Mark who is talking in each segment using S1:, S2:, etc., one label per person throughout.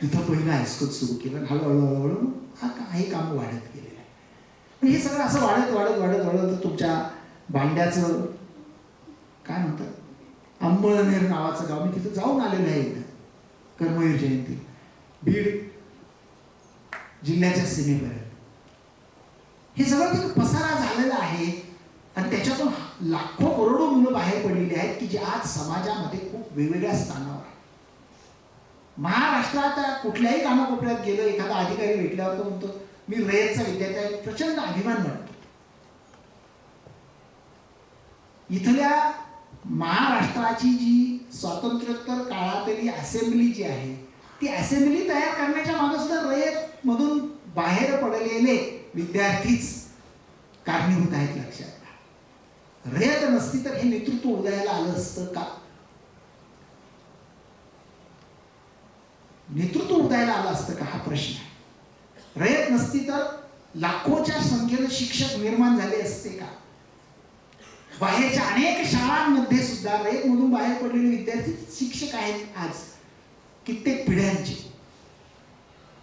S1: तिथं पहिलं हायस्कूल सुरू केलं. हळूहळू हळूहळू हा काही हे काम वाढत गेलेलं आहे. पण हे सगळं असं वाढत वाढत वाढत वाढत तुमच्या भांड्याचं काय म्हणतात अंबळनेर नावाचं गाव मी तिथं जाऊन आलेलं आहे एकदा कर्मवीर जयंती. बीड जिल्ह्याच्या सीमेपर्यंत हे सगळं तिथं पसारा झालेला आहे. आणि त्याच्यातून लाखो करोडो मुलं बाहेर पडलेली आहेत की जे आज समाजामध्ये खूप वेगवेगळ्या स्थानावर आहेत महाराष्ट्रात कुठल्याही कानाकोपऱ्यात गेलं एखादा अधिकारी भेटल्यावर तो म्हणतो मी रयतचा विद्यार्थी आहे प्रचंड अभिमान वाटतो. इथल्या महाराष्ट्राची जी स्वातंत्र्योत्तर काळातली असेंब्ली जी आहे ती असेंब्ली तयार करण्याच्या मागे सुद्धा रयत मधून बाहेर पडलेले विद्यार्थीच कारणीभूत आहेत लक्षात रयत नसती तर हे नेतृत्व उदयाला आलं असतं का? नेतृत्व उदायला आलं असतं का हा प्रश्न? आहे रयत नसती तर लाखोच्या संख्येनं शिक्षक निर्माण झाले असते का? बाहेरच्या अनेक शाळांमध्ये सुद्धा रयत मधून बाहेर पडलेले विद्यार्थी शिक्षक आहेत आज. कित्येक पिढ्यांचे.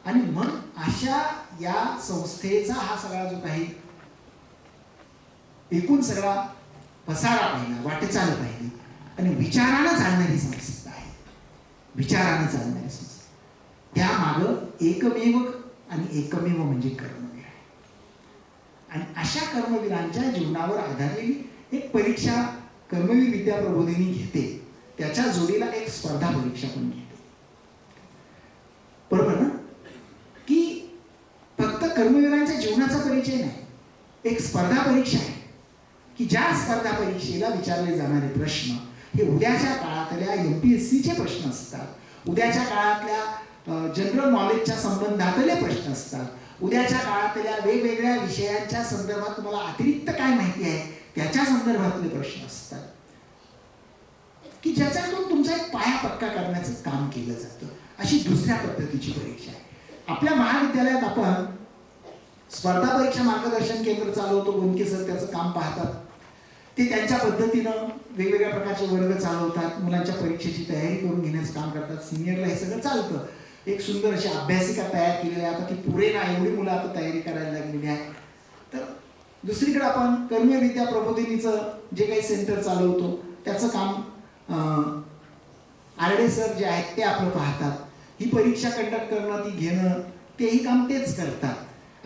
S1: आणि मग अशा या संस्थेचा हा सगळा जो काही एकूण सगळा पसारा पाहिला वाटचाल पाहिली आणि विचारानं चालणारी संस्था आहे. विचारानं चालणारी संस्था. त्या माग एकमेव आणि एकमेव म्हणजे कर्मवीर आहे. आणि अशा कर्मवीरांच्या जीवनावर आधारलेली एक परीक्षा कर्मवीर विद्या प्रबोधिनी घेते. त्याच्या जोडीला एक स्पर्धा परीक्षा पण घेते. बरोबर ना? की फक्त कर्मवीरांच्या जीवनाचा परिचय नाही एक स्पर्धा परीक्षा आहे. की ज्या स्पर्धा परीक्षेला विचारले जाणारे प्रश्न हे उद्याच्या काळातल्या एम पी एस सीचे प्रश्न असतात. उद्याच्या काळातल्या जनरल नॉलेजच्या संबंधातले प्रश्न असतात. उद्याच्या काळातल्या वेगवेगळ्या विषयांच्या संदर्भात तुम्हाला अतिरिक्त काय माहिती आहे? त्याच्या संदर्भातले प्रश्न असतात. की ज्याच्यातून तुमचा एक पाया पक्का करण्याचं काम केलं जातं. अशी दुसऱ्या पद्धतीची परीक्षा आहे. आपल्या महाविद्यालयात आपण स्पर्धा परीक्षा मार्गदर्शन केंद्र चालवतो गोंदके सर त्याचं काम पाहतात. ते त्यांच्या पद्धतीनं वेगवेगळ्या प्रकारचे वर्ग चालवतात मुलांच्या परीक्षेची तयारी करून घेण्याचं काम करतात सिनियरला हे सगळं चालतं. एक सुंदर अशी अभ्यासिका तयार केलेली आहे. आता ती पुरे ना एवढी मुलं आता तयारी करायला लागलेली आहे. तर दुसरीकडे आपण कर्मविद्या प्रबोधिनीचं जे काही सेंटर चालवतो त्याचं काम आरडे सर जे आहेत ते आपलं पाहतात. ही परीक्षा कंडक्ट करणं ती घेणं तेही काम तेच करतात.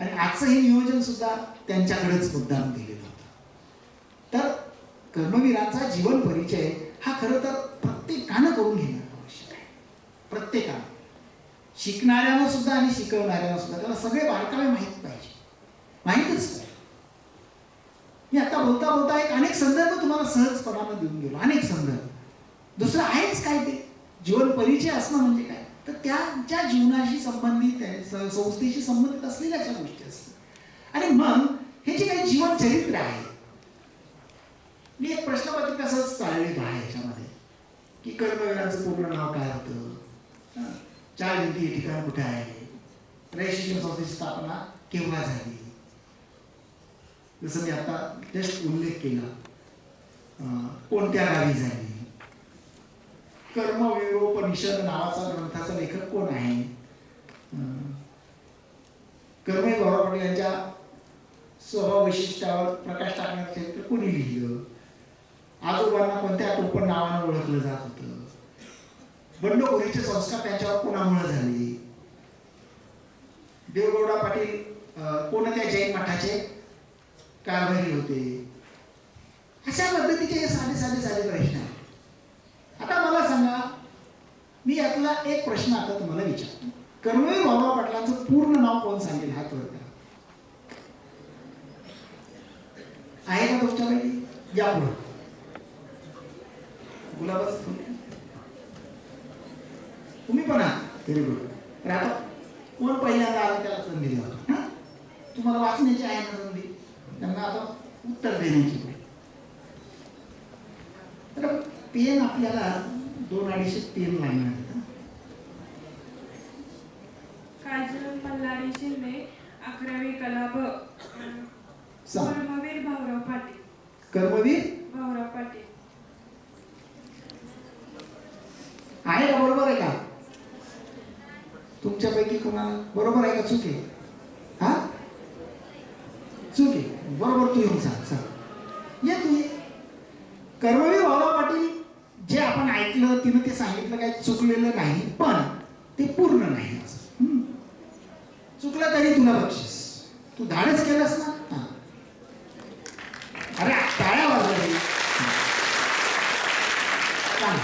S1: आणि आजचं हे नियोजन सुद्धा त्यांच्याकडेच मुद्दाम दिलेलं होतं. तर कर्मवीरांचा जीवन परिचय हा खरं तर प्रत्येकानं करून घेणं आवश्यक आहे. प्रत्येकानं. शिकणाऱ्यांना सुद्धा आणि शिकवणाऱ्यांना सुद्धा. त्याला सगळे बारकावे माहीत पाहिजे. माहीतच पाहिजे. मी आता बोलता बोलता एक अनेक संदर्भ तुम्हाला सहजपणानं देऊन गेलो. अनेक संदर्भ. दुसरं आहेच काय ते? जीवन परिचय असणं म्हणजे काय? तर त्यांच्या जीवनाशी संबंधित आहे संस्थेशी संबंधित असलेल्या ज्या गोष्टी असतात. आणि मग हे जे काही जीवन चरित्र आहे मी एक प्रश्नपत्रिका असंच चाललेलं आहे याच्यामध्ये की कर्मवीरांचं पूर्ण नाव काय होतं? चार भिंती हे ठिकाण कुठे आहे? रयशिक्षण संस्थेची स्थापना केव्हा झाली? जसं मी आता जस्ट उल्लेख केला. कोणत्या गावी झाली? कर्मविरोपनिषद नावाचा ग्रंथाचा लेखक कोण आहे? अं, कर्मे गौरव यांच्या स्वभाव वैशिष्ट्यावर प्रकाश टाकण्याचं कोणी लिहिलं? आजोबांना कोणत्या टोपण नावानं ओळखलं जात होतं? बंडखोरीचे संस्कार त्यांच्यावर कोणामुळे झाले? देवगौडा पाटील कोणत्या जैन मठाचे कारभारी होते? अशा पद्धतीचे हे साधे साधे साधे प्रश्न. आहेत आता मला सांगा मी यातला एक प्रश्न आता तुम्हाला विचारतो. कर्मवीर बाबा पाटलांचं पूर्ण नाव कोण सांगेल हात वर आहे का तुमच्यापैकी या पुढं. गुलाबाच फुल. तुम्ही पण आहात. व्हेरी गुड तर आता कोण पहिल्यांदा आलं त्याला संधी द्यावा हं? तुम्हाला वाचण्याची आहे ना संधी त्यांना आता उत्तर देण्याची. तर पेन आपल्याला दोन अडीचशे पेन लागणार?
S2: काजल मल्हारी शिंदे अकरावी कला ब
S1: सांग.
S2: कर्मवीर भाऊराव पाटील.
S1: कर्मवीर?
S2: भाऊराव पाटील.
S1: आहे का बरोबर आहे का? तुमच्यापैकी कोणाला बरोबर आहे का चूक? आहे हा? चूक. आहे बरोबर तू येऊन सांग सांग ये तू ये. कर्मवीर भाऊराव पाटील जे आपण ऐकलं तिनं ते सांगितलं काही चुकलेलं नाही पण ते पूर्ण नाही. हम्म. चुकलं तरी तुला बक्षीस. तू धाडच केलंस ना हा. अरे टाळ्या वाजवा रे. सांग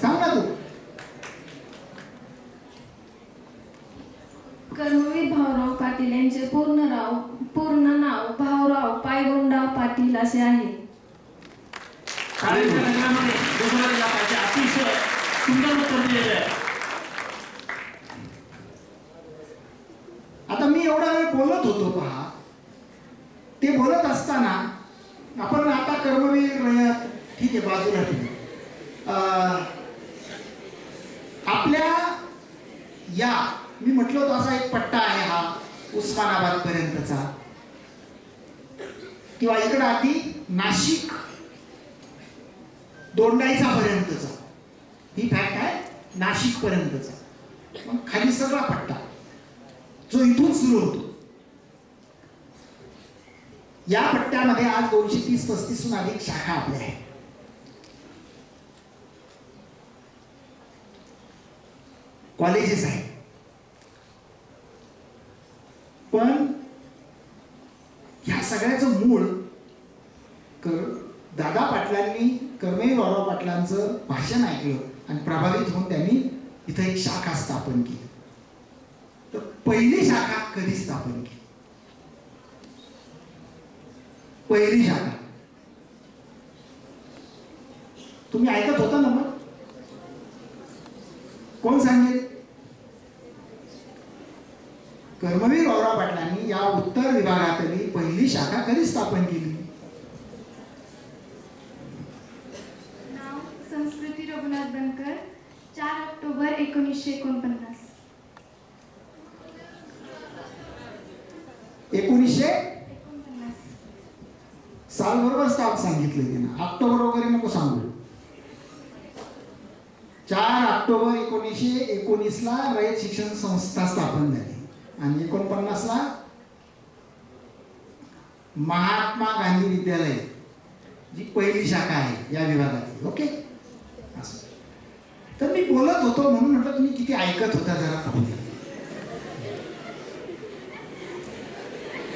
S1: सांग ना तू
S3: कर्मवीर भाऊराव पाटील यांचे पूर्ण राव पूर्ण नाव भाऊराव पायगोंडा पाटील असे आहे
S4: शाळेच्या नगरामध्ये डोंगराळ जापाचे अतिशय सुंदर उत्तर दिलेलं आहे
S1: आता मी एवढा वेळ बोलत होतो पहा ते बोलत असताना आपण आता कर्मवीर रयत ठीक आहे बाजूला ठेवू. अं, आपल्या या मी म्हटलं होतं असा एक पट्टा आहे हा उस्मानाबाद पर्यंतचा किंवा इकडं आधी नाशिक दोंडाईचा पर्यंतचा ही फॅक्ट आहे नाशिक पर्यंतचा मग खाली सगळा पट्टा जो इथून सुरू होतो. या पट्ट्यामध्ये आज दोनशे तीस पस्तीसहून अधिक शाखा आपल्या आहेत. कॉलेजेस आहेत. पण ह्या सगळ्याचं मूळ कर दादा पाटलांनी कर्मवीर गौरव पाटलांचं भाषण ऐकलं आणि प्रभावित होऊन त्यांनी इथं एक शाखा स्थापन केली. तर पहिली शाखा कधी स्थापन केली? पहिली शाखा तुम्ही ऐकत होता ना मग? कोण सांगेल? कर्मवीर गौरव पाटलांनी या उत्तर विभागातली पहिली शाखा कधी स्थापन केली?
S5: संस्कृती रघुनाथ बनकर चार ऑक्टोबर एकोणीसशे एकोणपन्नास
S1: एकोणीसशे
S5: एकोणपन्नास
S1: साल बरोबर स्थाप सांगितलं त्यांना. ऑक्टोबर वगैरे नको सांगू. चार ऑक्टोबर एकोणीसशे एकोणीसला रयत शिक्षण संस्था स्थापन झाली. आणि एकोणपन्नासला महात्मा गांधी विद्यालय जी पहिली शाखा आहे या विभागातली ओके? असं. तर मी बोलत होतो म्हणून म्हटलं तुम्ही किती ऐकत होता जरा पाहू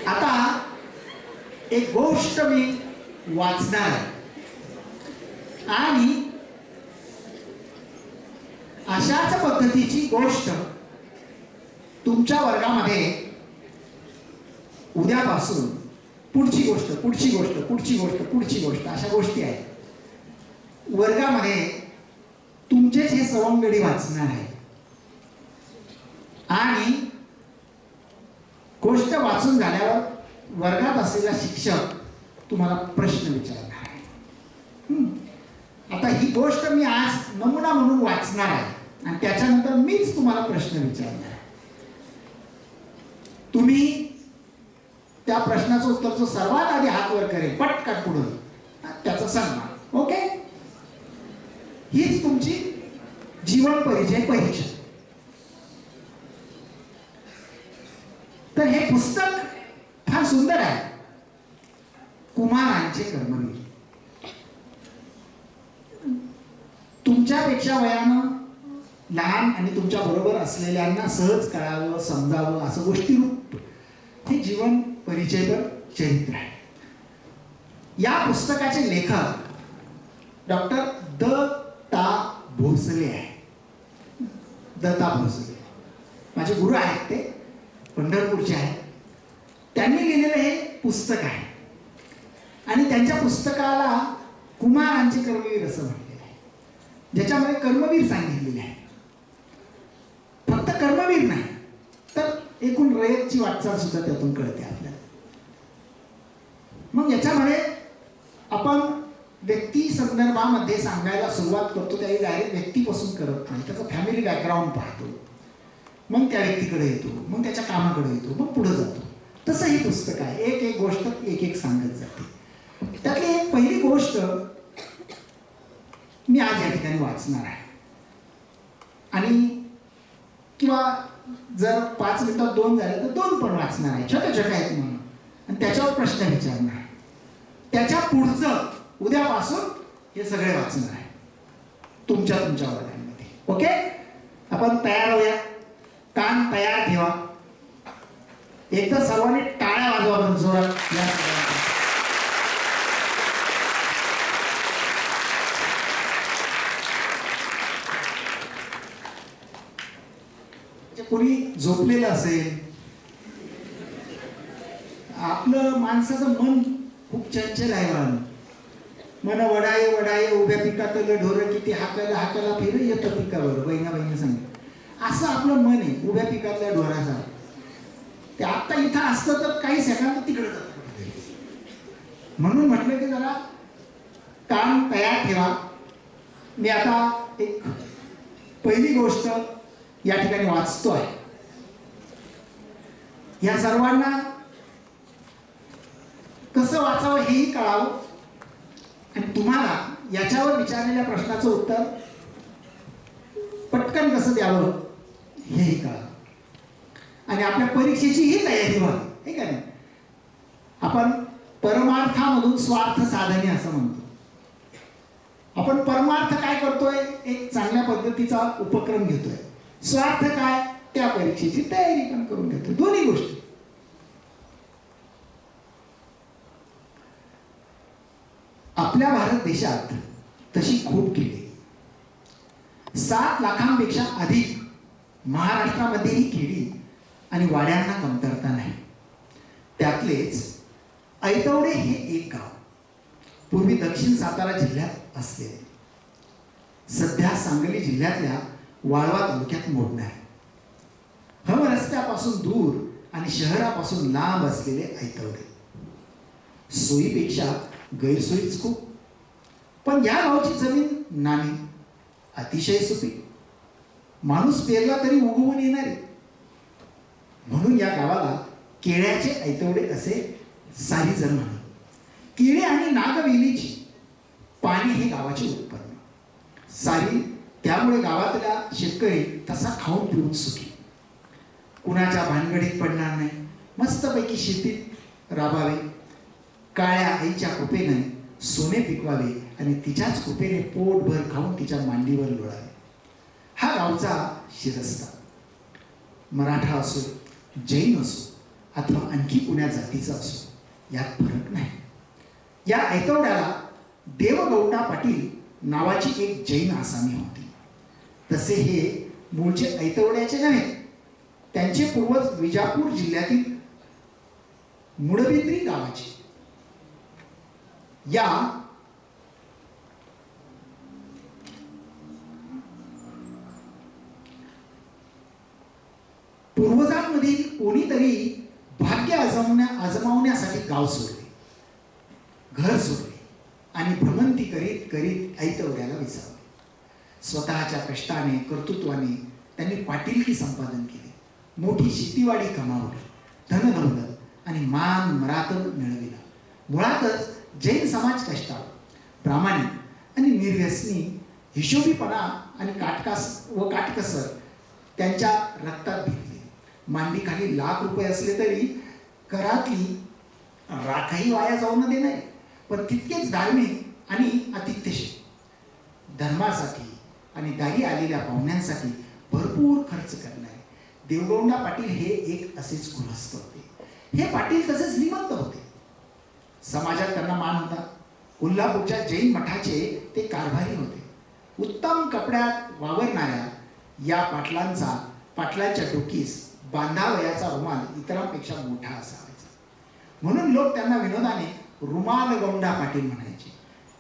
S1: आता एक गोष्ट मी वाचणार आहे. आणि अशाच पद्धतीची गोष्ट तुमच्या वर्गामध्ये उद्यापासून पुढची गोष्ट पुढची गोष्ट पुढची गोष्ट पुढची गोष्ट अशा गोष्टी आहेत वर्गामध्ये तुमचेच हे सवंगडी वाचणार आहे आणि गोष्ट वाचून झाल्यावर वर्गात असलेला शिक्षक तुम्हाला प्रश्न विचारणार आहे. आता ही गोष्ट मी आज नमुना म्हणून वाचणार आहे. आणि त्याच्यानंतर मीच तुम्हाला प्रश्न विचारणार आहे. तुम्ही त्या प्रश्नाचं उत्तर जो सर्वात आधी हात वर करेल पटकन पुढून. त्याचा सन्मान. ओके? हीच तुमची जीवन परिचय परीक्षा. तर हे पुस्तक फार सुंदर आहे कुमारांचे कर्मवीर तुमच्यापेक्षा वयानं लहान आणि तुमच्या बरोबर असलेल्यांना सहज कळावं समजावं असं गोष्टीरूप हे जीवन परिचयपर चरित्र आहे. या पुस्तकाचे लेखक डॉक्टर द ता भोसले आहे. दत्ता भोसले. माझे गुरु आहेत ते पंढरपूरचे आहेत. त्यांनी लिहिलेलं हे पुस्तक आहे. आणि त्यांच्या पुस्तकाला कुमारांचे कर्मवीर असं म्हटलेलं आहे. ज्याच्यामध्ये कर्मवीर सांगितलेले आहे. फक्त कर्मवीर नाही तर एकूण रयतची वाटचाल सुद्धा त्यातून कळते आपल्याला. मग याच्यामध्ये आपण व्यक्ती संदर्भामध्ये सांगायला सुरुवात करतो त्यावेळी डायरेक्ट व्यक्तीपासून करत नाही. त्याचं फॅमिली बॅकग्राऊंड पाहतो. मग त्या व्यक्तीकडे येतो मग त्याच्या कामाकडे येतो मग पुढे जातो. तसं हे पुस्तक आहे. एक एक गोष्ट एक एक सांगत जाते. त्यातली एक पहिली गोष्ट मी आज या ठिकाणी वाचणार आहे. आणि किंवा जर पाच मिनिटात दोन झाले तर दोन पण वाचणार आहे. छोट्या छोट्या आहेत म्हणून. आणि त्याच्यावर प्रश्न विचारणार त्याच्या पुढचं उद्यापासून हे सगळे वाचणार आहे. तुमच्या तुमच्या वर्गांमध्ये ओके? आपण तयार होऊया. कान तयार ठेवा. एकदा सर्वांनी टाळ्या वाजवा जोरात. या सगळ्यांना. म्हणजे कोणी झोपलेलं असेल? आपलं माणसाचं मन खूप चंचल आहे मन मन वडाये वडाये उभ्या पिकातलं ढोर किती हाकायला हाकायला फिर येतं पिकावर बहिणा बहिणी सांग. असं आपलं मन आहे उभ्या पिकातल्या ढोराचा. ते आत्ता इथं असतं तर काही सेकंद तिकडे जात. म्हणून म्हटलं की जरा काम तयार ठेवा. मी आता एक पहिली गोष्ट या ठिकाणी वाचतो आहे या सर्वांना कसं वाचावं हेही कळावं. आणि तुम्हाला याच्यावर विचारलेल्या प्रश्नाचं उत्तर पटकन कसं द्यावं हेही कळावं. आणि आपल्या परीक्षेचीही तयारी व्हावी हे का नाही? आपण परमार्थामधून स्वार्थ साधने असं म्हणतो. आपण परमार्थ काय करतोय? एक चांगल्या पद्धतीचा उपक्रम घेतोय. स्वार्थ काय? त्या परीक्षेची तयारी पण करून घेतो. दोन्ही गोष्टी. आपल्या भारत देशात तशी खूप केली. सात लाखांपेक्षा अधिक महाराष्ट्रामध्येही केली आणि वाड्यांना कमतरता नाही. त्यातलेच ऐतवडे हे एक गाव पूर्वी दक्षिण सातारा जिल्ह्यात असले सध्या सांगली जिल्ह्यातल्या वाळवा तालुक्यात मोडणे आहे. हम रस्त्यापासून दूर आणि शहरापासून लांब असलेले ऐतवडे. सोयीपेक्षा गैरसोयीच खूप. पण या गावची जमीन नाणी अतिशय सुपीक. माणूस पेरला तरी उगवून येणारे. म्हणून या गावाला केळ्याचे ऐतवडे असे सारी जण म्हणे केळे आणि नागवेलीची पाणी हे गावाचे उत्पन्न. सारी त्यामुळे गावातला शेतकरी तसा खाऊन पिऊन सुखी. कुणाच्या भानगडीत पडणार नाही. मस्तपैकी शेतीत राबावे. काळ्या आईच्या कृपेने सोने पिकवावे आणि तिच्याच कृपेने पोटभर खाऊन तिच्या मांडीवर लोळावे. हा गावचा शिरस्ता. मराठा असो जैन असो अथवा आणखी कुण्या जातीचा असो यात फरक नाही. या ऐतवड्याला देवगौडा पाटील नावाची एक जैन आसामी होती. तसे हे मूळचे ऐतवड्याचे नव्हे त्यांचे पूर्वज विजापूर जिल्ह्यातील मुडबिद्री गावाचे. या पूर्वजांमधील कोणीतरी भाग्य आजमवण्या आजमावण्यासाठी गाव सोडले घर सोडले आणि भ्रमंती करीत करीत ऐतवड्याला विचारले स्वतःच्या कष्टाने कर्तृत्वाने त्यांनी पाटीलकी संपादन केले. मोठी शेतीवाडी कमावली धनदौलत आणि मान मरातब मिळविला. मुळातच जैन समाज कष्टाळ प्रामाणिक आणि निर्व्यसनी हिशोबीपणा आणि काटकास व काटकसर त्यांच्या रक्तात भिनली मांडीखाली लाख रुपये असले तरी करातली राखही वाया जाऊ न देणार पण तितकेच धार्मिक आणि अतिथ्यशी धर्मासाठी आणि दारी आलेल्या पाहुण्यांसाठी भरपूर खर्च करणारे. देवगौंडा पाटील हे एक असेच गृहस्थ होते. हे पाटील तसेच निमंत होते. समाजात त्यांना मान होता. कोल्हापूरच्या जैन मठाचे ते कारभारी होते. उत्तम कपड्यात वावरणाऱ्या या पाटलांचा पाटलांच्या डोकीस बांधावयाचा रुमाल इतरांपेक्षा मोठा असावायचा. म्हणून लोक त्यांना विनोदाने रुमाल गौंडा पाटील म्हणायचे.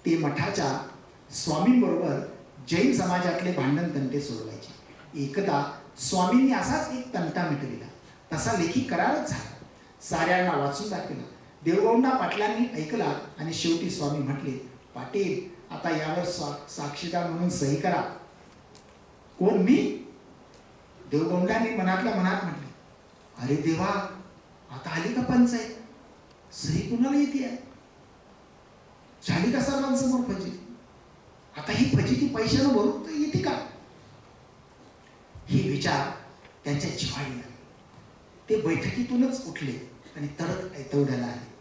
S1: ते मठाच्या स्वामींबरोबर जैन समाजातले भांडण तंटे सोडवायचे. एकदा स्वामींनी असाच एक तंटा मिटविला. तसा लेखी करारच झाला. साऱ्यांना वाचून दाखविला. देवगौंडा पाटलांनी ऐकला आणि शेवटी स्वामी म्हटले पाटील आता यावर स्वा साक्षीदार म्हणून सही करा. कोण मी? देवगौंडांनी मनातल्या मनात म्हटले अरे देवा आता आली का पंचायत? सही कुणाला येते आहे? झाली का सर्वांसमोर पंचायत आता ही फजिती पैशानं भरून तर येते का? हे विचार त्यांच्या जिव्हाळी ते बैठकीतूनच उठले आणि तडक ऐतवड्याला आले.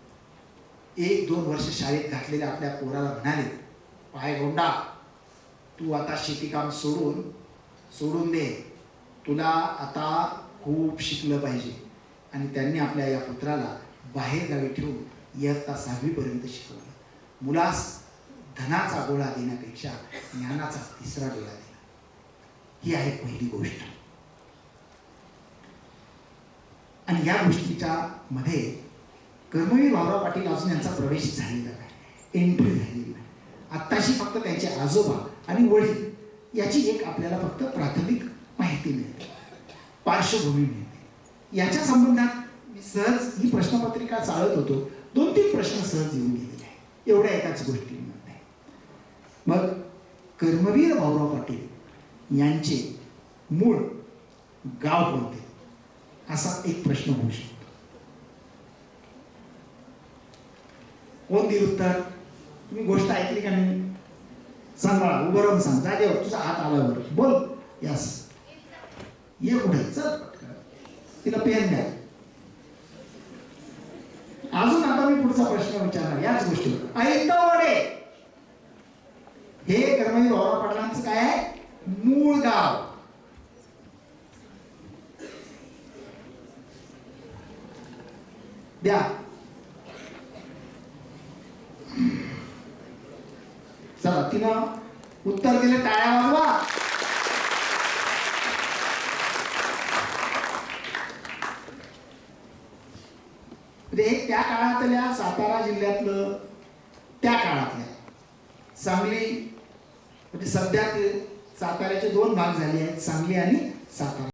S1: एक दोन वर्ष शाळेत घातलेल्या आपल्या पोराला म्हणाले पाय गोंडा तू आता शेतीकाम सोडून सोडून दे. तुला आता खूप शिकलं पाहिजे. आणि त्यांनी आपल्या या पुत्राला बाहेर गावी ठेवून इयत्ता सहावीपर्यंत शिकवलं. मुलास धनाचा गोळा देण्यापेक्षा ज्ञानाचा तिसरा गोळा देणं. ही आहे पहिली गोष्ट. आणि या गोष्टीच्या मध्ये कर्मवीर भाऊराव पाटील अजून यांचा प्रवेश झालेला नाही. एंट्री झालेली नाही. आत्ताशी फक्त त्यांचे आजोबा आणि वडील याची एक आपल्याला फक्त प्राथमिक माहिती मिळते. पार्श्वभूमी मिळते. याच्या संबंधात मी सहज ही प्रश्नपत्रिका चालत होतो. दोन तीन प्रश्न सहज येऊन गेलेले आहे एवढ्या एकाच गोष्टी मग कर्मवीर भाऊराव पाटील यांचे मूळ गाव कोणते? असा एक प्रश्न होऊ शकतो. कोण दिल उत्तर? तुम्ही गोष्ट ऐकली का नाही? सांग बाळा उभं राहून सांग. जागेवर तुझा हात आल्यावर. बोल. यस. ये कुठे? चल. तिला पेन द्या. अजून आता मी पुढचा प्रश्न विचारणार याच गोष्टीवर. ऐकवडे हे कर्मवीर भाऊराव पाटलांचं काय आहे? मूळ गाव. द्या. चला तिनं उत्तर दिलं टाळ्या वाजवा. हे त्या काळातल्या सातारा जिल्ह्यातलं त्या काळातल्या सांगली म्हणजे सध्या ते साताऱ्याचे दोन भाग झाले आहेत सांगली आणि सातारा